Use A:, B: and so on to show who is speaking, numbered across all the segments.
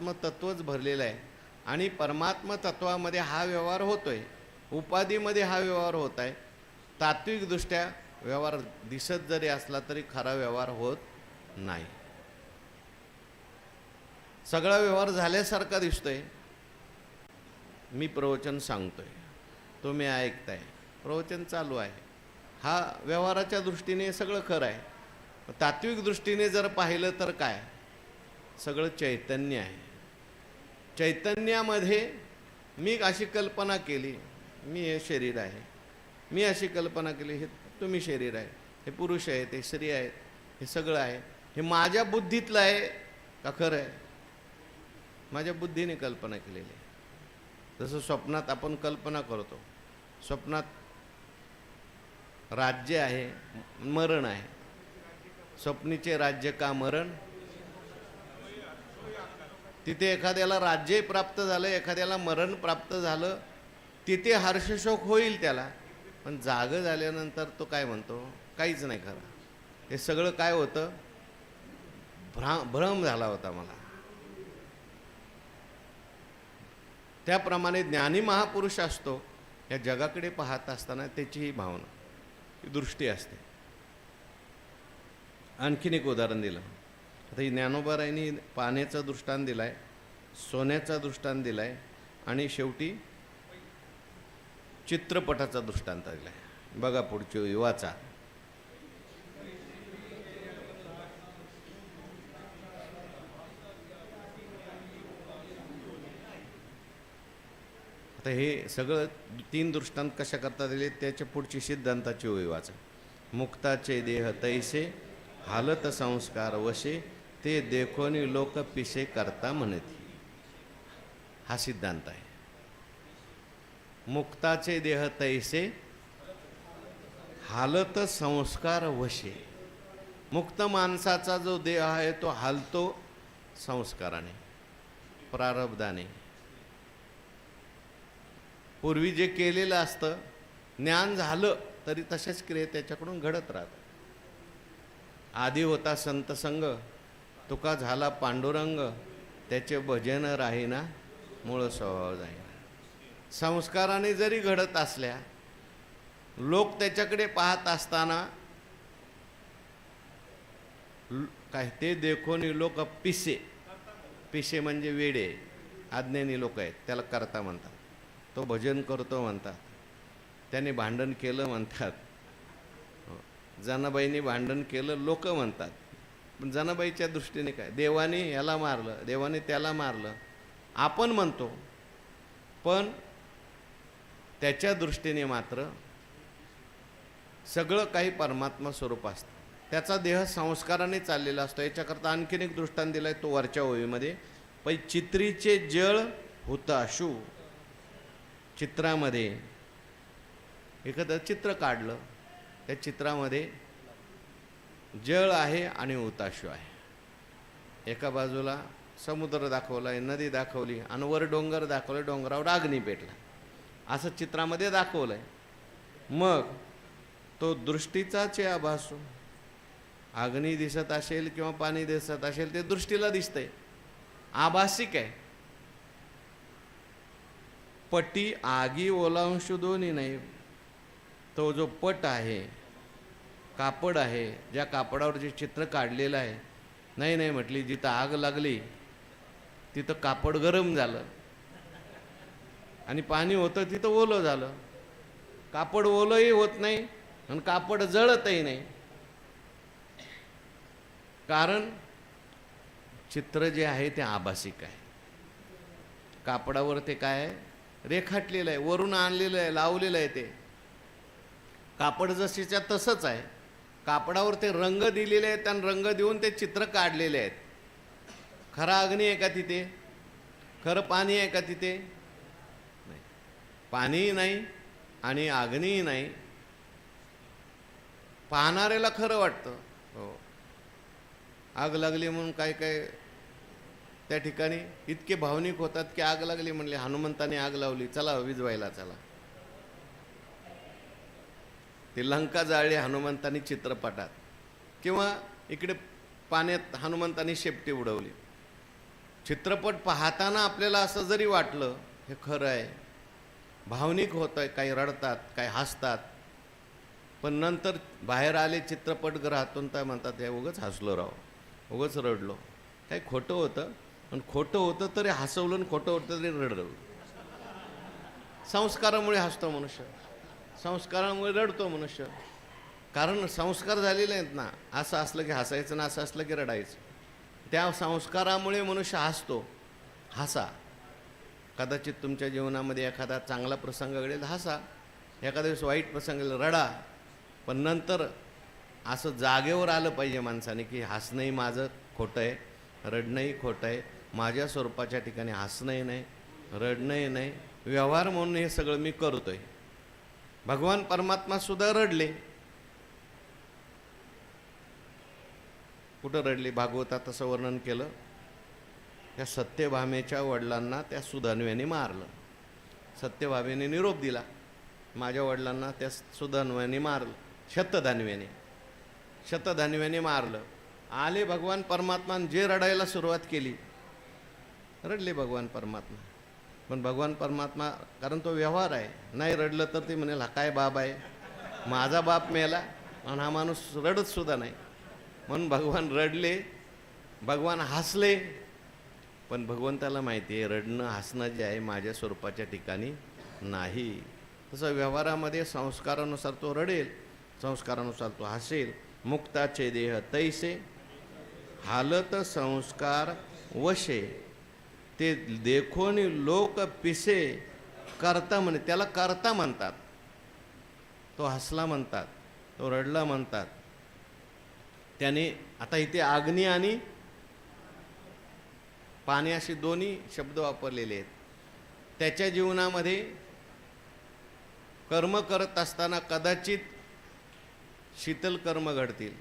A: तत्वच भरलेलं आहे. आणि परमात्म तत्वामध्ये हा व्यवहार होतोय. उपाधीमध्ये हा व्यवहार होत आहे. तात्विकदृष्ट्या व्यवहार दिसत जरी असला तरी खरा व्यवहार होत नाही. सगळा व्यवहार झाल्यासारखा दिसतोय. मी प्रवचन सांगतोय. तुम्ही ऐकताय. प्रवचन चालू आहे. हा व्यवहाराच्या दृष्टीने सगळं खरं आहे. तात्विक दृष्टीने जर पाहिलं तर काय? सगळं चैतन्य आहे. चैतन्यामध्ये मी अशी कल्पना केली मी हे शरीर आहे. मी अशी कल्पना केली हे तुम्ही शरीर आहे हे पुरुष आहेत हे स्त्री आहेत हे सगळं आहे. हे माझ्या बुद्धीतलं आहे का खरं आहे? माझ्या बुद्धीने कल्पना केलेली आहे. जसं स्वप्नात आपण कल्पना करतो. स्वप्नात राज्य आहे मरण आहे. स्वप्नीचे राज्य का मरण? तिथे एखाद्याला राज्यही प्राप्त झालं एखाद्याला मरण प्राप्त झालं तिथे हर्षशोक होईल त्याला. पण जाग झाल्यानंतर तो काय म्हणतो? काहीच नाही खरं. हे सगळं काय होतं? भ्रा भ्रम झाला होता मला. त्याप्रमाणे ज्ञानी महापुरुष असतो या जगाकडे पाहत असताना त्याची ही भावना दृष्टी असते. आणखीन एक उदाहरण दिलं. आता ही ज्ञानोबारायांनी पाण्याचा दृष्टांत दिलाय सोन्याचा दृष्टांत दिलाय आणि शेवटी चित्रपटाचा दृष्टांत दिला आहे बघा पुढच्या युवाचा. आता हे सगळं तीन दृष्टांत कशा करता दिले त्याच्या पुढची सिद्धांताची ओळी वाचा. मुक्ताचे देह तैसे हालत संस्कार वशे ते देखोनी लोक पिसे करता म्हणती हा. सिद्धांत आहे. मुक्ताचे देह तैसे हालत संस्कार वशे. मुक्त माणसाचा जो देह आहे तो हालतो संस्काराने प्रारब्धाने. पूर्वी जे केलेलं असतं ज्ञान झालं तरी तसेच क्रिये त्याच्याकडून घडत राहतात. आधी होता संत संग तुका झाला पांडुरंग त्याचे भजन राहीना मूळ स्वभाव जाईना. संस्काराने जरी घडत असल्या लोक त्याच्याकडे पाहत असताना काय ते देखोनी लोक पिसे. पिसे म्हणजे वेडे आज्ञानी लोक आहेत त्याला करता म्हणतात. तो भजन करतो म्हणतात. त्याने भांडण केलं म्हणतात. जनाबाईंनी जनाबाईने भांडण केलं लोक म्हणतात. पण जनाबाईच्या दृष्टीने काय? देवाने याला मारलं देवाने त्याला मारलं. आपण म्हणतो पण त्याच्या दृष्टीने मात्र सगळं काही परमात्मा स्वरूप असतं. त्याचा देह संस्काराने चाललेला असतो. याच्याकरता आणखीन एक दृष्टांत आहे तो वरच्या ओळीमध्ये. पै चित्रीचे जळ हुताशू चित्रामध्ये एखादं चित्र काढलं. त्या चित्रामध्ये जळ आहे आणि उताशू आहे. एका बाजूला समुद्र दाखवला आहे नदी दाखवली आणि वर डोंगर दाखवले डोंगरावर अग्नी पेटला. असं चित्रामध्ये दाखवलं आहे मग तो दृष्टीचाच आभासू. अग्नी दिसत असेल किंवा पाणी दिसत असेल ते दृष्टीला दिसतंय. आभासिक आहे. पटी आगी ओलांश दोन्ही नाही. तो जो पट आहे कापड आहे. ज्या कापडावर जे चित्र काढलेलं आहे. नाही नाही म्हटली जिथं आग लागली तिथं कापड गरम झालं. आणि पाणी होतं तिथं ओलं झालं. कापड ओलंही होत नाही आणि कापड जळतही नाही. कारण चित्र जे आहे ते आभासिक आहे. कापडावर ते काय रेखाटलेलं आहे वरून आणलेलं आहे लावलेलं आहे ते. कापड जशीच्या तसंच आहे. कापडावर ते रंग दिलेले आहेत आणि रंग देऊन ते चित्र काढलेले आहेत. खरा अग्नी आहे का तिथे? खरं पाणी आहे का तिथे? नाही. पाणीही नाही आणि अग्नीही नाही. पाहणाऱ्याला खरं वाटतं. हो. आग लागली म्हणून काय काय? त्या ठिकाणी इतके भावनिक होतात की आग लागली म्हणले हनुमंताने आग लावली. चला विजवायला चला. ते लंका जाळली हनुमंतानी चित्रपटात. किंवा इकडे पाण्यात हनुमंतानी शेपटी उडवली. चित्रपट पाहताना आपल्याला असं जरी वाटलं हे खरं आहे. भावनिक होतं आहे काही रडतात काही हसतात. पण नंतर बाहेर आले चित्रपटगृहातून तर म्हणतात हे उगंच हसलो राव उगंच रडलो. काही खोटं होतं पण खोटं होतं तरी हसवलं आणि खोटं होतं तरी रडलं. संस्कारामुळे हसतो मनुष्य. संस्कारामुळे रडतो मनुष्य. कारण संस्कार झालेले आहेत ना असं असलं की हसायचं ना असं असलं की रडायचं. त्या संस्कारामुळे मनुष्य हसतो हसा. कदाचित तुमच्या जीवनामध्ये एखादा चांगला प्रसंग घडेल हसा. एखाद्या दिवस वाईट प्रसंग घडेल रडा. पण नंतर असं जागेवर आलं पाहिजे माणसाने की हसणंही माझं खोटं आहे रडणंही खोटं आहे. माझ्या स्वरूपाच्या ठिकाणी हसणंही नाही रडणंही नाही. व्यवहार म्हणून हे सगळं मी करतो आहे भगवान परमात्मा सुद्धा रडले. कुठं रडले? भागवतात तसं वर्णन केलं. त्या सत्यभामेच्या वडिलांना त्या सुधान्व्याने मारलं. सत्यभामेने निरोप दिला. माझ्या वडिलांना त्या सुधान्व्याने मारलं. शतधान्व्याने. शतधान्व्याने मारलं. आले भगवान परमात्मान जे रडायला सुरुवात केली. रडले भगवान परमात्मा. पण भगवान परमात्मा कारण तो व्यवहार आहे. नाही रडलं तर ते म्हणेल हा काय बाप आहे? माझा बाप मेला आणि हा माणूस रडत सुद्धा नाही. म्हणून भगवान रडले भगवान हसले. पण भगवंताला माहिती आहे रडणं हसणं जे आहे माझ्या स्वरूपाच्या ठिकाणी नाही. तसं व्यवहारामध्ये संस्कारानुसार तो रडेल संस्कारानुसार तो हसेल. मुक्ताचे देह तैसे हालत संस्कार वशे. ते देखोनी लोक पिसे करता म्हणे त्याला करता म्हणतात. तो हसला म्हणतात तो रडला म्हणतात. त्याने आता इथे अग्नी आणि पाणी असे दोन्ही शब्द वापरलेले आहेत. त्याच्या जीवनामध्ये कर्म करत असताना कदाचित शीतल कर्म घडतील.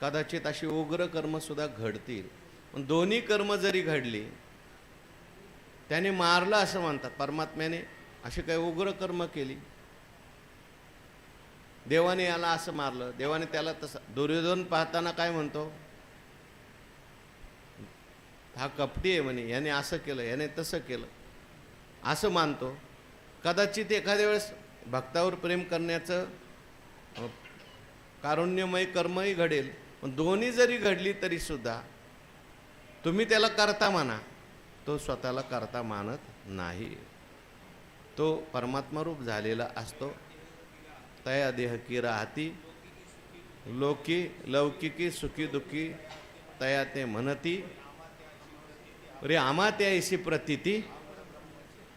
A: कदाचित अशी उग्र कर्मसुद्धा घडतील. पण दोन्ही कर्म जरी घडली त्याने मारलं असं म्हणतात. परमात्म्याने अशी काही उग्र कर्म केली. देवाने याला असं मारलं. देवाने त्याला तसं दुर्योधन पाहताना काय म्हणतो? हा कपटी आहे म्हणे. याने असं केलं याने तसं केलं. असं मानतो. कदाचित एखाद्या वेळेस भक्तावर प्रेम करण्याचं कारुण्यमय कर्मही घडेल. पण दोन्ही जरी घडली तरीसुद्धा तुम्ही त्याला करता माना तो स्वतःला करता मानत नाही. तो परमात्मा रूप झालेला असतो. तया देह की राहती. लोकी लौकिकी सुखी दुखी तया ते म्हणती. रे आमा त्या ऐशी प्रतिती.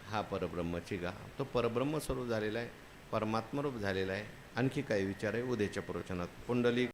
A: हा परब्रह्मची गा तो परब्रह्म स्वरूप झालेला आहे. परमात्मरूप झालेला आहे. आणखी काही विचार आहे. उद्याच्या प्रवचनात. पुंडली